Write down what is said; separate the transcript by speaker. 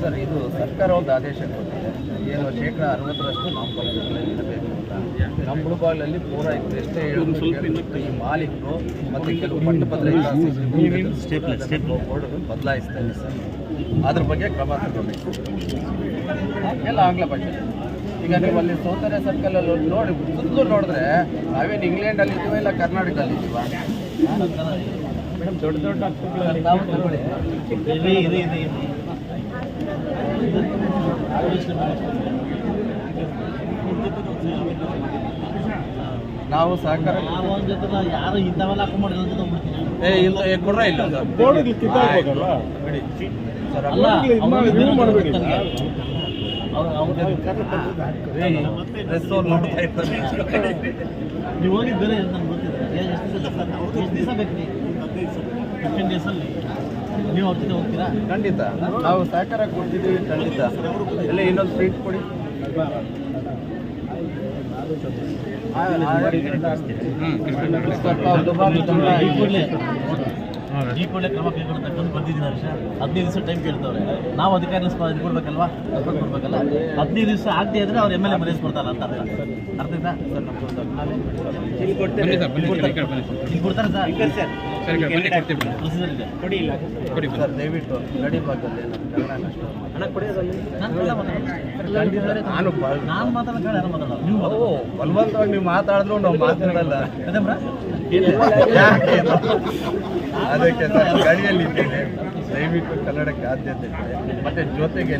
Speaker 1: Sir ಇದು ಸರ್ಕಾರ ಒಂದು ಆದೇಶ ಕೊಟ್ಟಿದೆ. ಏನು ಶೇಕಡ ಅರವತ್ತರಷ್ಟು ನಾಮಫಲಕಗಳಲ್ಲಿ ಇರಬೇಕು ಅಂತ. ನಮ್ಮ ಮುಳುಬಾಗಿಲಲ್ಲಿ ಪೂರ ಇತ್ತು. ಎಷ್ಟೇ ಹೇಳಿದ್ರು ಈ ಮಾಲೀಕರು ಮತ್ತು ಕೆಲವು ಪಟ್ಟಭದ್ರ ಬೋರ್ಡ್ ಬದಲಾಯಿಸ್ತಾ ಇದೆ ಸರ್. ಅದ್ರ ಬಗ್ಗೆ ಕ್ರಮ ತಗೋಬೇಕು. ಎಲ್ಲ ಆಂಗ್ಲ ಭಾಷೆ. ಈಗ ನೀವು ಅಲ್ಲಿ ಸೌಂದರ್ಯ ಸರ್ಕಲಲ್ಲಿ ಅಲ್ಲಿ ನೋಡಿ ಸುತ್ತಲೂ ನೋಡಿದ್ರೆ ನಾವೇನು ಇಂಗ್ಲೆಂಡಲ್ಲಿ ಇದ್ದೀವ ಇಲ್ಲ ಕರ್ನಾಟಕದಲ್ಲಿ ಇದ್ದೀವ? ಮೇಡಮ್ ದೊಡ್ಡ ದೊಡ್ಡ ತಾವು ತಗೊಳ್ಳಿ
Speaker 2: ಇದೆ ಇದೆ ಇದೆ ಇದೆ.
Speaker 1: ನಾವು ಸಹಕಾರ
Speaker 2: ಯಾರು ಇಂಥವೆಲ್ಲ
Speaker 1: ಏ ಇಲ್ಲ ಏ ಕೊಡ್ರ ಇಲ್ಲ? ಸರ್,
Speaker 2: ಅಲ್ಲ
Speaker 1: ನೋಡ್ತಾ ಇರ್ತಾರೆ.
Speaker 2: ನೀವು ಹೋಗಿದ್ದೀರ ಗೊತ್ತಿದೆ ಎಷ್ಟು ದಿವಸ ಬೇಕು ಫಿಫ್ಟೀನ್ ಡೇಸಲ್ಲಿ ನೀವು ಅವ್ರ ಜೊತೆ ಹೋಗ್ತೀರಾ?
Speaker 1: ಖಂಡಿತ. ನಾವು ಸಹಕಾರ ಕೊಡ್ತಿದ್ದೀವಿ ಖಂಡಿತ. ಎಲ್ಲ ಇನ್ನೊಂದು ಸ್ವೀಟ್ ಕೊಡಿ. ಸ್ವಲ್ಪ ದುಬಾರಿ
Speaker 2: ಈ ಕೂಡಲೇ ಈ ಕೂಡಲೇ ಕ್ರಮ ಕೈಗೊಳ್ಳತಕ್ಕಂಥ ಬಂದಿದ್ದೀನಿ ಹರ್ಷ ಹದಿನೈದು ದಿವಸ ಟೈಮ್ ಕೇಳ್ತವ್ರೆ. ನಾವು ಅಧಿಕಾರಿ ಕೊಡಬೇಕಲ್ವಾ ಕೊಡ್ಬೇಕಲ್ವಾ? ರೆಸ್ಪಾನ್ಸ್ ಕೊಡ್ಬೇಕಲ್ಲ? ಹದಿನೈದು ದಿವಸ ಆಗದೆ ಇದ್ರೆ ಅವ್ರು ಎಂ ಎಲ್ ಎ ಮರ್ಯಾದೆ ಕೊಡ್ತಾರಲ್ಲ ಅಂತ ಅರ್ಥ. ಆಯ್ತಾ?
Speaker 1: ಸರ್.
Speaker 2: ಇಲ್ಲಿ ಕೊಡ್ತಾರೆ. ಸರ್. ಪ್ರೊಸೀಜರ್ ಇದೆ.
Speaker 1: ಸರ್ ದಯವಿಟ್ಟು ಗಡಿ ಭಾಗದಲ್ಲಿ ಕಷ್ಟ
Speaker 2: ನಾನು ಮಾತಾಡೋದು. ಮಾತಾಡೋದು. ನೀವು
Speaker 1: ಬಲವಂತವಾಗಿ ನೀವು ಮಾತಾಡಿದ್ರು ನಾವು ಮಾತಾಡಲ್ಲ.
Speaker 2: ಅದೇ?
Speaker 1: ಅದಕ್ಕೆ ಗಡಿಯಲ್ಲಿ ದಯವಿಟ್ಟು ಕನ್ನಡಕ್ಕೆ ಆದ್ಯತೆ ಮತ್ತೆ ಜೊತೆಗೆ